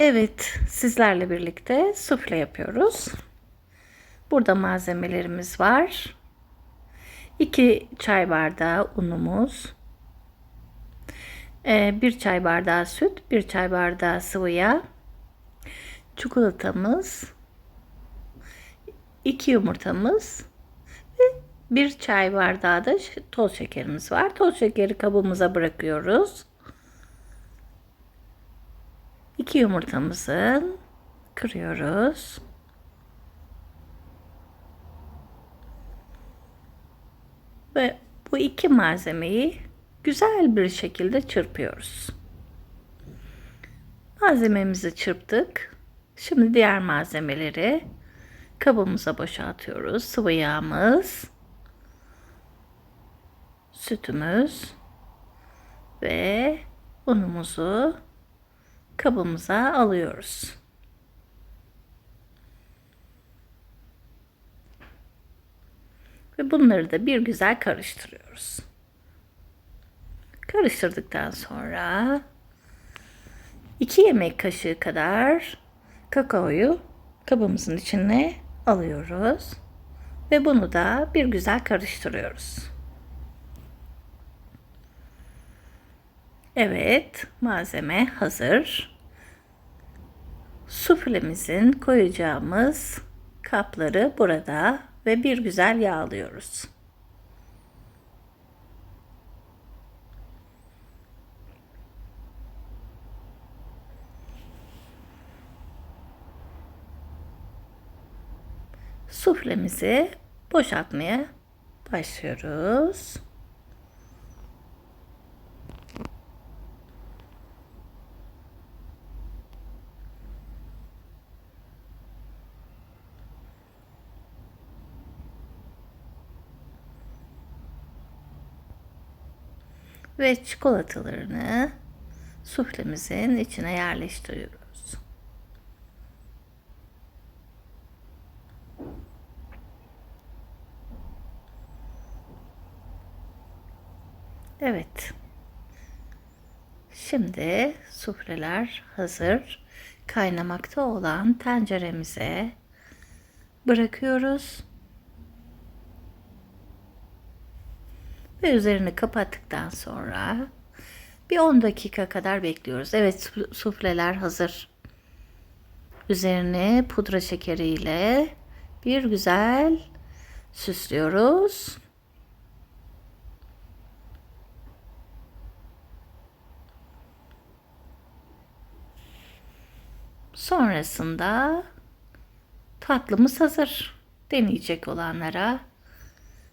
Evet, sizlerle birlikte sufle yapıyoruz. Burada malzemelerimiz var. 2 çay bardağı unumuz. 1 çay bardağı süt, 1 çay bardağı sıvı yağ. Çikolatamız. 2 yumurtamız ve 1 çay bardağı da toz şekerimiz var. Toz şekeri kabımıza bırakıyoruz. 2 yumurtamızı kırıyoruz. Ve bu iki malzemeyi güzel bir şekilde çırpıyoruz. Malzememizi çırptık. Şimdi diğer malzemeleri kabımıza boşaltıyoruz. Sıvı yağımız, sütümüz ve unumuzu kabımıza alıyoruz. Ve bunları da bir güzel karıştırıyoruz. Karıştırdıktan sonra 2 yemek kaşığı kadar kakaoyu kabımızın içine alıyoruz ve bunu da bir güzel karıştırıyoruz. Evet, malzeme hazır. Suflemizin koyacağımız kapları burada ve bir güzel yağlıyoruz. Suflemizi boşaltmaya başlıyoruz. Ve çikolatalarını suflemizin içine yerleştiriyoruz. Evet. Şimdi sufleler hazır. Kaynamakta olan tenceremize bırakıyoruz. Ve üzerini kapattıktan sonra bir 10 dakika kadar bekliyoruz. Evet sufleler hazır. Üzerini pudra şekeriyle bir güzel süslüyoruz. Sonrasında tatlımız hazır. Deneyecek olanlara